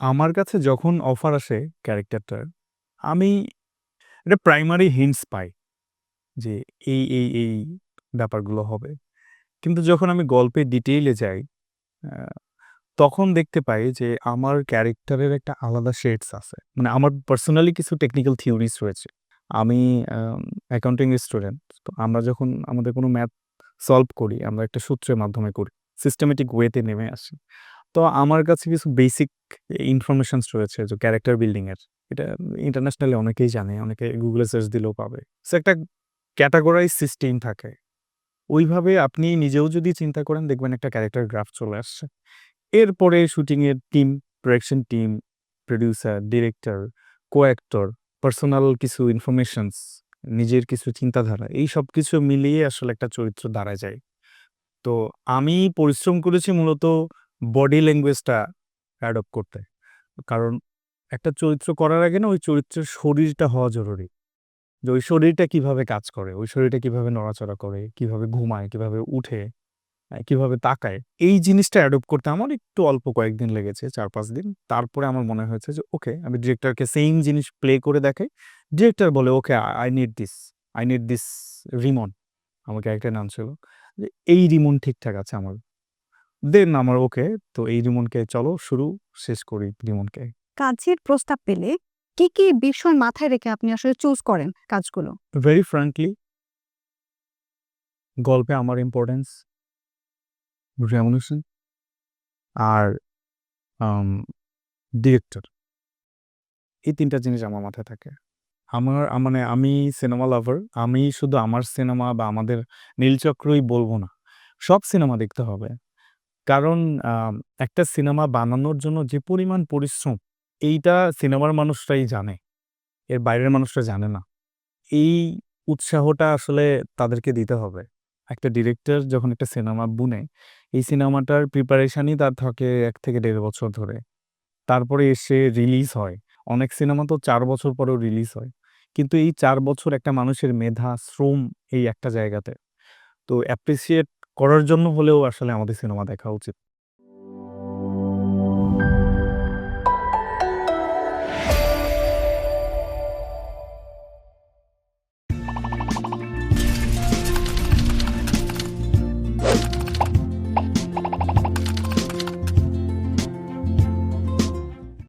আমার কাছে যখন অফার আসে ক্যারেক্টারটার, আমি একটা প্রাইমারি হিন্টস পাই যে এই, এই, এই ব্যাপারগুলো হবে। কিন্তু যখন আমি গল্পের ডিটেইলে যাই, তখন দেখতে পাই যে আমার ক্যারেক্টারের একটা আলাদা শেডস আছে। মানে আমার পার্সোনালি কিছু টেকনিক্যাল থিওরিস রয়েছে। আমি অ্যাকাউন্টিং স্টুডেন্ট। তো আমরা যখন আমাদের কোনো ম্যাথ সলভ করি, আমরা একটা সূত্রের মাধ্যমে করি। সিস্টেমেটিক ওয়েতে নেমে আসি। তো আমার কাছে কিছু বেসিক ইনফরমেশনস রয়েছে যে ক্যারেক্টার বিল্ডিং এর। এটা ইন্টারন্যাশনালি অনেকেই জানে। অনেকে গুগলে সার্চ দিলেও পাবে। সো একটা ক্যাটেগরাইজ সিস্টেম থাকে। ওইভাবে আপনি নিজেও যদি চিন্তা করেন দেখবেন একটা ক্যারেক্টার গ্রাফ চলে আসছে। এরপরে শুটিং এর team, production team, producer, director, co-actor, personal কিছু ইনফরমেশনস, নিজের কিছু চিন্তাধারা এই সব কিছু মিলিয়ে আসলে একটা চরিত্র দাঁড়ায় যায়। তো আমি পরিশ্রম করেছি মূলত বডি ল্যাঙ্গুয়েজটা অ্যাডপ্ট করতে। কারণ একটা চরিত্র করার আগে না ওই চরিত্রের শরীরটা হওয়া জরুরি। যে ওই শরীরটা কীভাবে কাজ করে, ওই শরীরটা কীভাবে নড়াচড়া করে, কীভাবে ঘুমায়, কীভাবে উঠে, কীভাবে তাকায়। এই জিনিসটা অ্যাডপ্ট করতে আমার একটু অল্প কয়েকদিন লেগেছে ৪-৫ দিন। তারপরে আমার মনে হয়েছে যে ওকে আমি ডিরেক্টরকে সেইম জিনিস প্লে করে দেখাই। ডিরেক্টর বলে okay I need this, I need this Rimon. আমাকে ক্যারেক্টারের নাম ছিল। যে এই রিমন ঠিকঠাক আছে আমার। দেন আমার ওকে তো এই রিমনকে চলো শুরু শেষ করি রিমনকে। কাজের প্রস্তাব পেলে কি, কি বিষয় মাথায় রেখে আপনি আসলে চুজ করেন কাজগুলো? ভেরি ফ্র্যাঙ্কলি গল্পে আমার ইম্পর্টেন্স রেমুনেশন আর ডিরেক্টর। এই তিনটা জিনিস আমার মাথায় থাকে। আমার মানে আমি সিনেমা লাভার। আমি শুধু আমার সিনেমা বা আমাদের নীলচক্রই বলব না। সব সিনেমা দেখতে হবে। কারণ একটা সিনেমা বানানোর জন্য যে পরিমাণ পরিশ্রম, এইটা সিনেমার মানুষরাই জানে। এর বাইরের মানুষরা জানে না। এই উৎসাহটা আসলে তাদেরকে দিতে হবে। একটা ডিরেক্টর যখন একটা সিনেমা বুনে, এই সিনেমাটার প্রিপারেশনই তার থাকে এক থেকে দেড় বছর ধরে। তারপরে এসে রিলিজ হয়। অনেক সিনেমা তো চার বছর পরেও রিলিজ হয়। কিন্তু এই চার বছর একটা মানুষের মেধা, শ্রম এই একটা জায়গাতে। তো অ্যাপ্রিশিয়েট করার জন্য হলেও আসলে আমাদের সিনেমা দেখা উচিত।